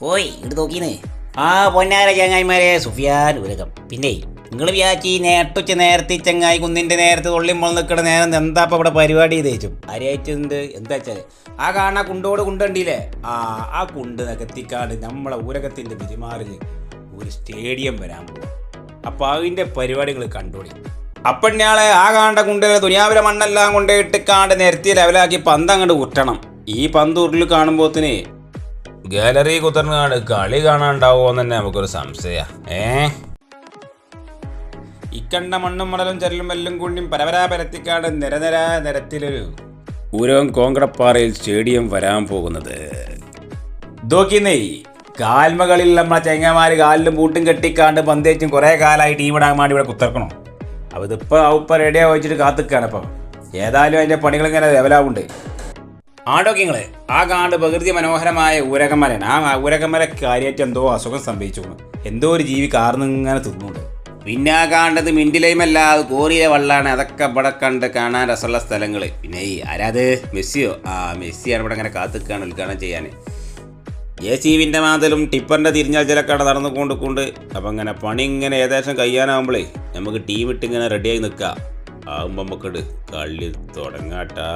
ഓയ് ഇങ്ങോട്ട് നോക്കീന്ന്. ആ പൊന്നാര ചങ്ങായിമാരെ സുഫിയാൻ ഉലകം. പിന്നെ നിങ്ങൾ വിചാരിച്ച് ഈ നേട്ടുച്ച നേരത്തെ ചങ്ങായി കുന്നിന്റെ നേരത്തെ തൊള്ളിമ്പോൾ നിൽക്കുന്ന നേരം എന്താ ഇപ്പം ഇവിടെ പരിപാടി ചെയ്തേച്ചും? ആരായിട്ടുണ്ട് എന്താ വെച്ചാൽ ആ കാണാ കുണ്ടോട് കുണ്ടണ്ടില്ലേ ആ ആ കുണ്ട് നികത്തിക്കാണ്ട് നമ്മളെ ഊരകത്തിന്റെ പിരിമാറിൽ ഒരു സ്റ്റേഡിയം വരാൻ പോകും അപ്പം അതിന്റെ പരിപാടികൾ കണ്ടോളി. അപ്പണ്യാളെ ആ കാണ്ട കുണ്ട് ദുനിയാവിലെ മണ്ണെല്ലാം കൊണ്ടിട്ട് കാണ്ട് നിരത്തി ലെവലാക്കി പന്ത് അങ്ങോട്ട് ഉരുട്ടണം ഈ പന്ത് ഉരുളിൽ കാണുമ്പോത്തിന് ഗാലറി കുത്തർന്നാട് കളി കാണാണ്ടാവോ എന്ന് തന്നെ നമുക്കൊരു സംശയ. ഏ? ഇക്കണ്ട മണ്ണും മണലും ചരലും എല്ലാം കൂടിയും പരപരാ പരത്തിക്കാട് നിരനിര നിരത്തിലൊരു ഊരവും കോങ്കടപ്പാറയിൽ സ്റ്റേഡിയം വരാൻ പോകുന്നത്. നോക്കിന്നേ കാൽമകളിൽ നമ്മളെ ചെങ്ങമാർ കാലിലും ബൂട്ടും കെട്ടിക്കാണ്ട് പന്തേച്ചും കുറേ കാലമായി ടീം ഇടാൻ വേണ്ടി ഇവിടെ കുത്തിറക്കണം അപ്പോൾ ഇതിപ്പോൾ ഇപ്പം റെഡിയാ വെച്ചിട്ട് കാത്തിക്കാണ് ഇപ്പം. ഏതായാലും അതിന്റെ പണികൾ ഇങ്ങനെ ലെവലാവുണ്ട് ആടോക്കിങ്ങൾ ആ കാണ്ട് പ്രകൃതി മനോഹരമായ ഊരകമലയാണ് ആ ഊരകമല കാര്യമായിട്ട് എന്തോ അസുഖം സംഭവിച്ചു എന്തോ ഒരു ജീവി കാർന്ന് ഇങ്ങനെ തിന്നുണ്ട് പിന്നെ ആ കാണ്ടത് മിണ്ടിലേമല്ല അത് കോറിയിലെ വള്ളാണ്. അതൊക്കെ ഇവിടെ കണ്ട് കാണാൻ രസമുള്ള സ്ഥലങ്ങൾ പിന്നെ ഈ ആരാത് മെസ്സിയോ? ആ മെസ്സിയാണ് ഇവിടെ ഇങ്ങനെ കാത്തുക്കാണ് ഉദ്ഘാടനം ചെയ്യാൻ എ സിവിന്റെ മാതലും ടിപ്പറിന്റെ തിരിഞ്ഞാൽ ചിലക്കട നടന്നു കൊണ്ട് അപ്പം ഇങ്ങനെ പണി ഇങ്ങനെ ഏകദേശം കഴിയാനാവുമ്പോഴേ നമുക്ക് ടീം ഇട്ട് ഇങ്ങനെ റെഡിയായി നിൽക്കാം. ആകുമ്പോൾ നമുക്കിട് കളി തുടങ്ങാട്ടാ.